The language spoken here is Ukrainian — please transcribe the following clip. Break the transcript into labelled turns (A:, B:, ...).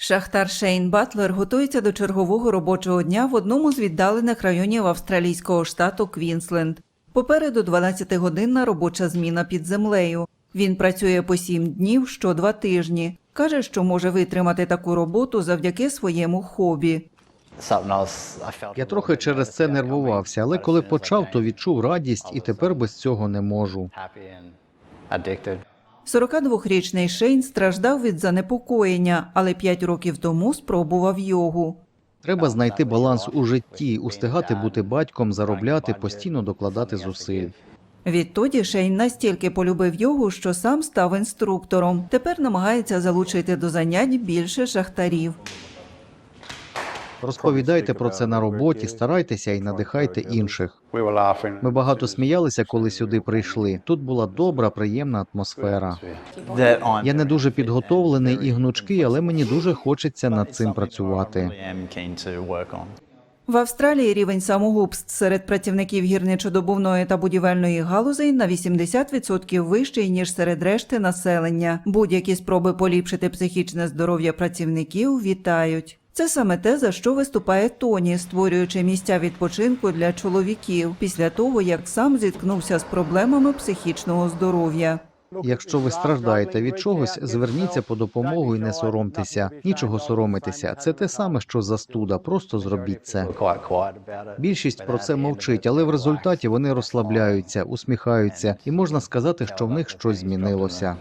A: Шахтар Шейн Батлер готується до чергового робочого дня в одному з віддалених районів австралійського штату Квінсленд. Попереду 12-годинна робоча зміна під землею. Він працює по 7 днів що два тижні. Каже, що може витримати таку роботу завдяки своєму хобі.
B: Я трохи через це нервувався, але коли почав, то відчув радість і тепер без цього не можу.
A: 42-річний Шейн страждав від занепокоєння, але 5 років тому спробував йогу.
B: Треба знайти баланс у житті, устигати бути батьком, заробляти, постійно докладати зусиль.
A: Відтоді Шейн настільки полюбив йогу, що сам став інструктором. Тепер намагається залучити до занять більше шахтарів.
B: Розповідайте про це на роботі, старайтеся і надихайте інших. Ми багато сміялися, коли сюди прийшли. Тут була добра, приємна атмосфера. Я не дуже підготовлений і гнучкий, але мені дуже хочеться над цим працювати.
A: В Австралії рівень самогубств серед працівників гірничодобувної та будівельної галузей на 80% вищий ніж серед решти населення. Будь-які спроби поліпшити психічне здоров'я працівників вітають. Це саме те, за що виступає Тоні, створюючи місця відпочинку для чоловіків після того, як сам зіткнувся з проблемами психічного здоров'я.
B: Якщо ви страждаєте від чогось, зверніться по допомогу і не соромтеся. Нічого соромитися. Це те саме, що застуда. Просто зробіть це. Більшість про це мовчить, але в результаті вони розслабляються, усміхаються, і можна сказати, що в них щось змінилося.